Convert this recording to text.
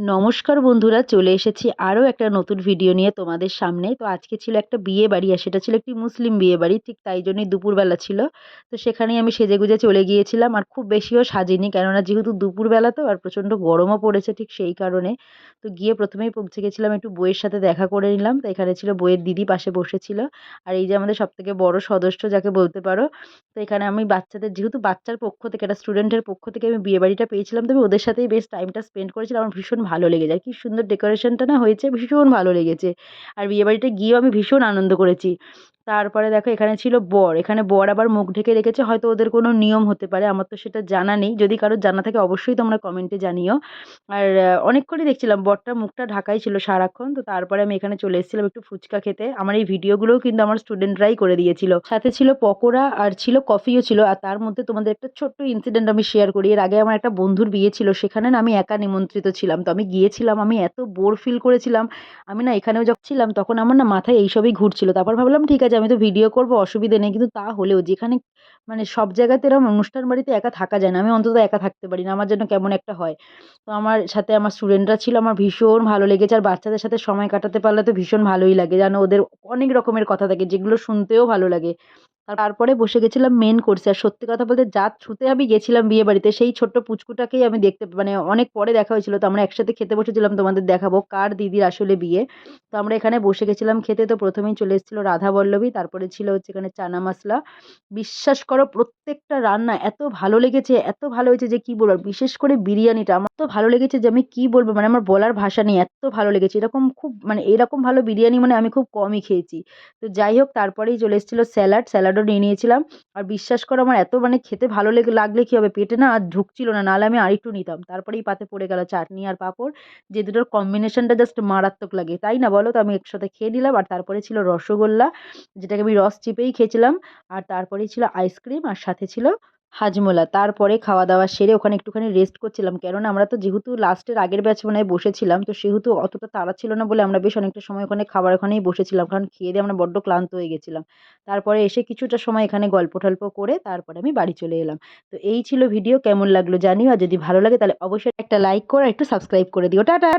নমস্কার বন্ধুরা, চলে এসেছি আরও একটা নতুন ভিডিও নিয়ে তোমাদের সামনে। তো আজকে ছিল একটা বিয়ে বাড়ি আর সেটা ছিল একটি মুসলিম বিয়ে বাড়ি, ঠিক তাই জন্যই দুপুরবেলা ছিল। তো সেখানেই আমি সেজে গুজে চলে গিয়েছিলাম আর খুব বেশিও সাজিনি, কেননা যেহেতু দুপুরবেলা তো আর প্রচণ্ড গরমও পড়েছে ঠিক সেই কারণে। তো গিয়ে প্রথমেই পৌঁছে গেছিলাম একটু বইয়ের সাথে দেখা করে নিলাম। তো এখানে ছিল বইয়ের দিদি পাশে বসেছিল। আর এই যে আমাদের সবথেকে বড় সদস্য যাকে বলতে পারো, তো এখানে আমি বাচ্চাদের, যেহেতু বাচ্চার পক্ষ থেকে, একটা স্টুডেন্টের পক্ষ থেকে আমি বিয়ে বাড়িটা পেয়েছিলাম। তো আমি ওদের সাথেই বেশ টাইমটা স্পেন্ড করেছিলাম। আমার ভীষণ ভালো লেগে যায়। কি সুন্দর ডেকোরেশনটা না হয়েছে, ভীষণ ভালো লেগেছে। আর বিয়েবাড়িতে গিয়েও আমি ভীষণ আনন্দ করেছি। তারপরে দেখো এখানে ছিল বর। এখানে বর আবার মুখ ঢেকে রেখেছে, হয়তো ওদের কোনো নিয়ম হতে পারে, আমার তো সেটা জানা নেই। যদি কারোর জানা থাকে অবশ্যই তোমরা কমেন্টে জানিও। আর অনেকক্ষণই দেখছিলাম বরটার মুখটা ঢাকাই ছিল সারাক্ষণ, তো তারপরে আমি এখানে চলে এসেছিলাম একটু ফুচকা খেতে। আমার এই ভিডিওগুলোও কিন্তু আমার স্টুডেন্টরাই করে দিয়েছিল। সাথে ছিল পকোড়া আর ছিল কফিও ছিল, আর তার মধ্যে তোমাদের একটা ছোট্ট ইনসিডেন্ট আমি শেয়ার করি। এর আগে আমার একটা বন্ধুর বিয়ে ছিল, সেখানে না আমি একা নিমন্ত্রিত ছিলাম। তো আমি গিয়েছিলাম, আমি এত বোর ফিল করেছিলাম। আমি না এখানেও যখন ছিলাম, তখন আমার না মাথায় এইসবই ঘুরছিল। তারপর ভাবলাম, ঠিক আছে আমি তো ভিডিও করব, অসুবিধে নেই। কিন্তু তা হলেও যেখানে মানে সব জায়গাতে এরকম অনুষ্ঠান বাড়িতে একা থাকা যায় না। আমি অন্তত একা থাকতে পারি না। আমার যেন কেমন একটা হয়। তো আমার সাথে আমার স্টুডেন্টরা ছিল আমার ভীষণ ভালো লেগেছে। আর বাচ্চাদের সাথে সময় কাটাতে পারলে তো ভীষণ ভালোই লাগে। যেন ওদের অনেক রকমের কথা থাকে, যেগুলো শুনতেও ভালো লাগে। তারপরে বসে গেছিলাম মেন কোর্সে আর সত্যি কথা বলতে যা থ্রুতে আমি গেছিলাম বিয়ে বাড়িতে সেই ছোট্ট পুচকুটাকেই আমি দেখতে মানে অনেক পরে দেখা হয়েছিল। তো আমরা একসাথে খেতে বসেছিলাম তোমাদের দেখাবো কার দিদির আসলে বিয়ে। তো আমরা এখানে বসে গেছিলাম খেতে। তো প্রথমেই চলে এসেছিল রাধা বল্লভী তারপরে ছিল হচ্ছে এখানে চানা মশলা। বিশ্বাস করো প্রত্যেকটা রান্না এত ভালো লেগেছে, এত ভালো হয়েছে যে কি বলব? বিশেষ করে বিরিয়ানিটা, আমার তো ভালো লেগেছে যে আমি কি বলব? মানে আমার বলার ভাষা নেই, এত ভালো লেগেছে। এরকম খুব মানে এরকম ভালো বিরিয়ানি মানে আমি খুব কমই খেয়েছি। তো যাই হোক, তারপরেই চলে এসেছিল স্যালাড। স্যালাডও নিয়ে নিয়েছিলাম। আর বিশ্বাস করো আমার এত মানে খেতে ভালো লেগে, লাগলে কী হবে? পেটে না আর ঢুকছিল না নাহলে আমি আরেকটু নিতাম। তারপরেই পাতে পড়ে গেল চাটনি আর পাঁপড়। যে দুটোর কম্বিনেশনটা জাস্ট মারাত্মক লাগে। তাই না বলো? তো আমি একসাথে খেয়ে নিলাম। আর তারপরে ছিল রসগোল্লা, যেটাকে আমি রস চিপেই খেয়েছিলাম। আর তারপরেই ছিল আইসক্রিম আর সাথে ছিল হাজমোলা, তারপরে খাওয়া দাওয়া সেরে ওখানে একটুখানি রেস্ট করছিলাম। কেননা আমরা তো যেহেতু লাস্টের আগের ব্যাচ মনে বসেছিলাম, তো সেহেতু অতটা তাড়া ছিল না বলে আমরা বেশ অনেকটা সময় ওখানে খাবার ওখানেই বসেছিলাম। কারণ খেয়ে দিয়ে আমরা বড্ড ক্লান্ত হয়ে গেছিলাম। তারপরে এসে কিছুটা সময় এখানে গল্প টল্প করে তারপরে আমি বাড়ি চলে এলাম। তো এই ছিল ভিডিও কেমন লাগল জানিও। আর যদি ভালো লাগে তাহলে অবশ্যই একটা লাইক করে একটু সাবস্ক্রাইব করে দিও। টাটা!